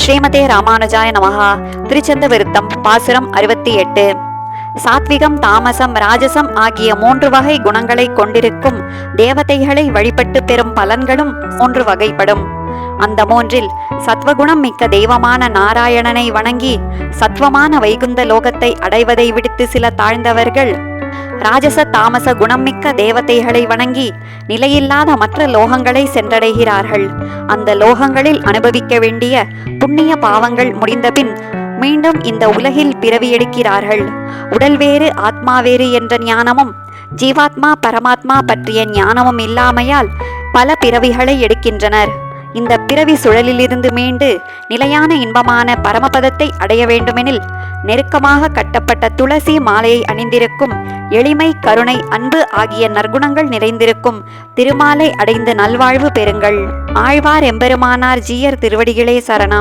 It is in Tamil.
ஸ்ரீமதே ராமானுஜாய நமகா திருச்சந்த விருத்தம் பாசுரம் அறுபத்தி எட்டு. சாத்விகம் தாமசம் ராஜசம் ஆகிய மூன்று வகை குணங்களை கொண்டிருக்கும் தேவதைகளை வழிபட்டு பெறும் பலன்களும் மூன்று வகைப்படும். அந்த மூன்றில் சத்வகுணம் மிக்க தெய்வமான நாராயணனை வணங்கி சத்வமான வைகுந்த லோகத்தை அடைவதை விடுத்து சில தாழ்ந்தவர்கள் ராஜச தாமச குணமிக்க தேவதைகளை வணங்கி நிலையில்லாத மற்ற லோகங்களை சென்றடைகிறார்கள். அந்த லோகங்களில் அனுபவிக்க வேண்டிய புண்ணிய பாவங்கள் முடிந்தபின் மீண்டும் இந்த உலகில் பிறவி எடுக்கிறார்கள். உடல் வேறு ஆத்மா வேறு என்ற ஞானமும் ஜீவாத்மா பரமாத்மா பற்றிய ஞானமும் இல்லாமையால் பல பிறவிகளை எடுக்கின்றனர். இந்த பிறவி சுழலிலிருந்து மீண்டு நிலையான இன்பமான பரமபதத்தை அடைய வேண்டுமெனில் நெருக்கமாக கட்டப்பட்ட துளசி மாலையை அணிந்திருக்கும் எளிமை கருணை அன்பு ஆகிய நற்குணங்கள் நிறைந்திருக்கும் திருமாலை அடைந்து நல்வாழ்வு பெறுங்கள். ஆழ்வார் எம்பெருமானார் ஜீயர் திருவடிகளே சரணம்